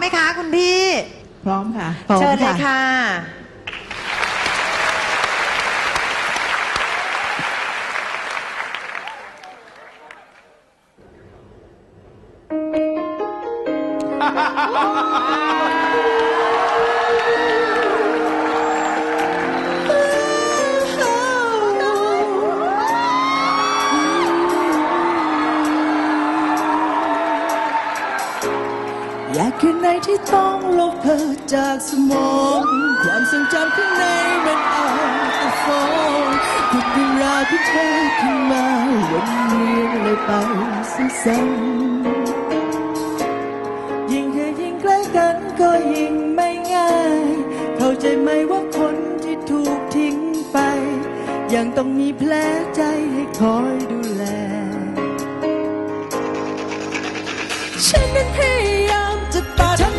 ไหมคะ คุณพี่ พร้อมค่ะเชิญเลยค่ะอย ที่ต้องลบเธอจากสมอง ความทรงจำข้างในมันอาจจะฟ้องทุกเรื่องราวที่เธอขึ้นมาวนเวียนเลยไปซ้ำๆยิ่งเธอยิ่งใกล้กันก็ยิ่งไม่ง่าย เข้าใจไหมว่าคนที่ถูกทิ้งไป ยังต้องมีแผลใจให้คอยดูแล ฉันนั้นพยายามจะตัด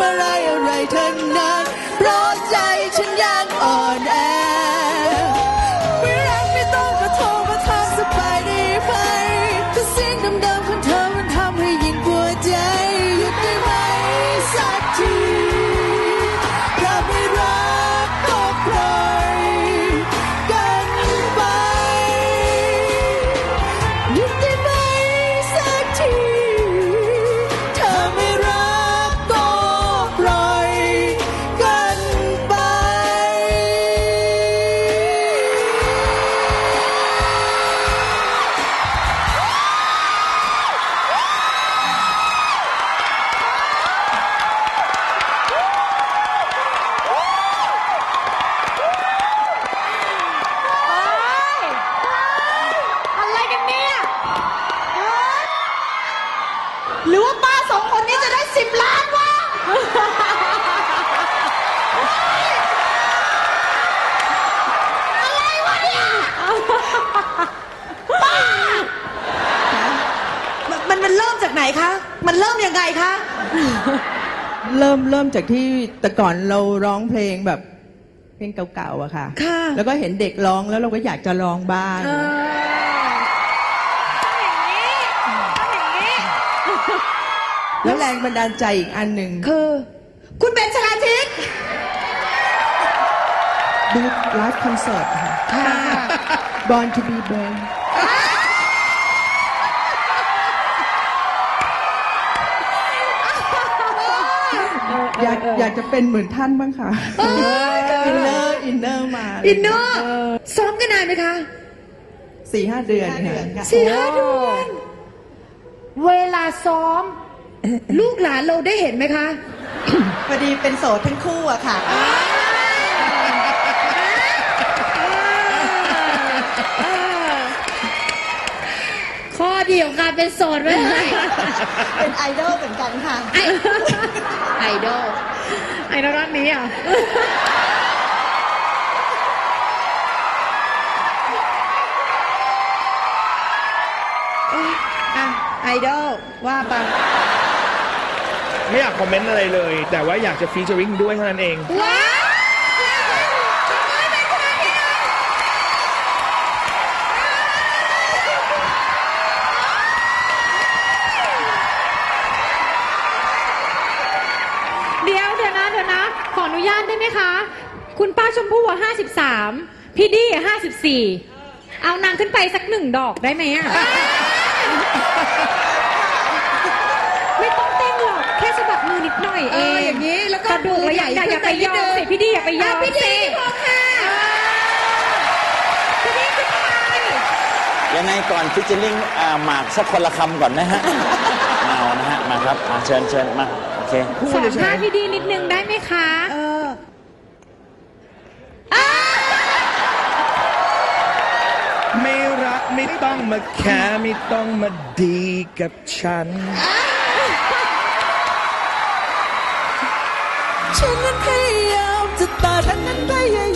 มาทำอะ มันเริ่มยังไงคะ เริ่มเริ่มจากที่แต่ก่อนเราร้องเพลงแบบเพลงเก่าๆอะค่ะ ค่ะ แล้วก็เห็นเด็กร้องแล้วเราก็อยากจะร้องบ้าง เออต้องอย่างนี้ต้องอย่างนี้ แล้วแรงบันดาลใจอีกอันหนึ่งคือคุณเป็นชลาทิศดูไลฟ์คอนเสิร์ตค่ะ ค่ะ Born to be Born อยากอยากจะเป็นเหมือนท่านบ้างค่ะอินเนอร์อินเนอร์มาอินเนอร์ซ้อมกันนานไหมคะสี่ห้าเดือนค่ะสี่ห้าเดือนเวลาซ้อม ลูกหลานเราได้เห็นไหมคะ พอดีเป็นโสดทั้งคู่อะค่ะ ข้อดีของการเป็นโสดไว้เลยเป็นไอดอลเหมือนกันค่ะ ไอไอดอลไอดอลด้านนี้อะอะไอดอลว่าไปไม่อยากคอมเมนต์อะไรเลย แต่ว่าอยากจะฟีเจอริงด้วยเท่านั้นเอง ว้าวานได้ไหมคะ คุณป้าชมพู่อะห้าสิบสามพี่ดี้อะห้าสิบสี่เอานางขึ้นไปสักหนึ่งดอกได้ไหมอะ ไม่ต้องเต้นหรอกแค่สะบัดมือนิดหน่อยเอเอองอย่างนี้ แล้วก็กระดูกแล้วอย่าอย่าอย่าไปยอมสิพี่ดี้อย่าไปยอมะพี่ดีสิพอค่ะพี่ดี้ขึ้นไปยังไงก่อนฟิชเชอร์ลิงอ่าหมากสักคนละคำก่อนนะฮะมาเอานะฮะ มาครับมาเชิญเชิญมา โอเคสอนท่าพี่ดี้นิดนึงได้ไหมคะเอ ต้องมาแค่ไม่ต้องมาดีกับฉัน ฉันนั้นพยายามจะตายฉันนั้นพยายาม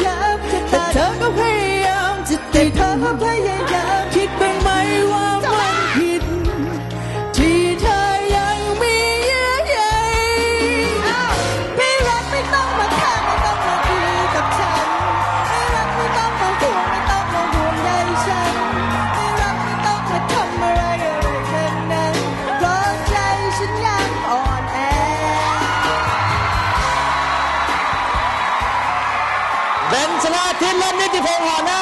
บนชนาทินและนิติพงษ์หอหน้า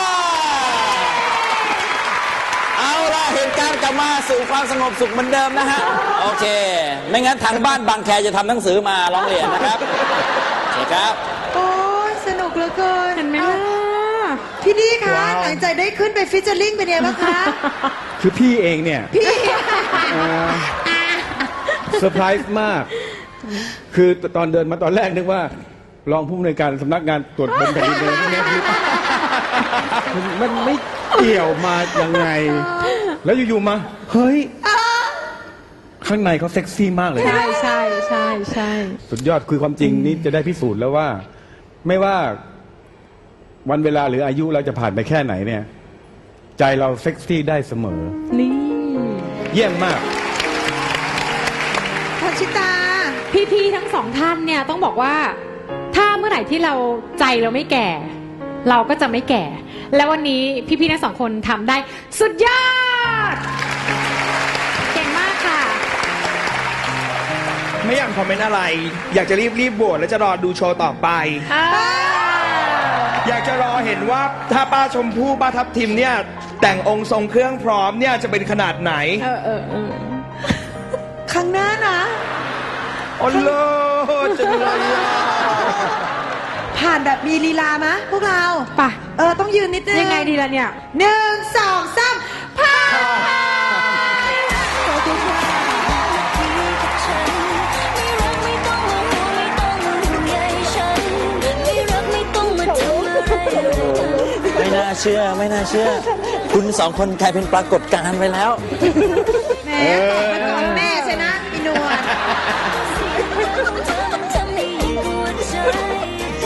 เอาล่ะเหตุการณ์กลับมาสู่ความสงบสุขเหมือนเดิมนะฮะ โอเค ไม่งั้นทางบ้านบางแคจะทำหนังสือมาร้องเรียนนะครับโอเคครับ โอ้ยสนุกเหลือเกินเห็นไหมล่ะ พี่ดีคะว้าวหลังจากได้ขึ้นไปฟิชเชอร์ลิงเป็นไงบ้างคะ คือพี่เองเนี่ยพี่เซอร์ไพรส์มาก คือตอนเดินมาตอนแรกนึกว่า รองผู้อำนวยการสำนักงานตรวจบนแผ่นดินเลยพวกเนี้ยคือมันมันไม่เกี่ยวมายังไง แล้วอยู่ๆมา เฮ้ย ข้างในเขาเซ็กซี่มากเลยใช่ใช่ใช่ใช่สุดยอดคือความจริงนี่จะได้พิสูจน์แล้วว่า ไม่ว่าวันเวลาหรืออายุเราจะผ่านไปแค่ไหนเนี่ย ใจเราเซ็กซี่ได้เสมอ นี่ เยี่ยมมากพรชิตา พี่ๆทั้งสองท่านเนี่ยต้องบอกว่าถ้าเมื่อ ไหร่ที่เราใจเราไม่แก่ เราก็จะไม่แก่ และวันนี้พี่ๆทั้งสองคนทำได้สุดยอด เก่งมากค่ะ ไม่อยากคอมเมนต์อะไร อยากจะรีบรีบโหวตแล้วจะรอดูโชว์ต่อไป อยากจะรอเห็นว่าถ้าป้าชมพู่ป้าทับทิมเนี่ย แต่งองค์ทรงเครื่องพร้อมเนี่ยจะเป็นขนาดไหนเออเออเออครั้งหน้านะโอ้โลดจังเลยอะผ่านแบบมีลีลามะพวกเราไปเออต้องยืนนิดนึงยังไงดีล่ะเนี่ย หนึ่งสองสามผ่านไม่น่าเชื่อไม่น่าเชื่อ คุณสองคนกลายเป็นปรากฏการณ์ไปแล้ว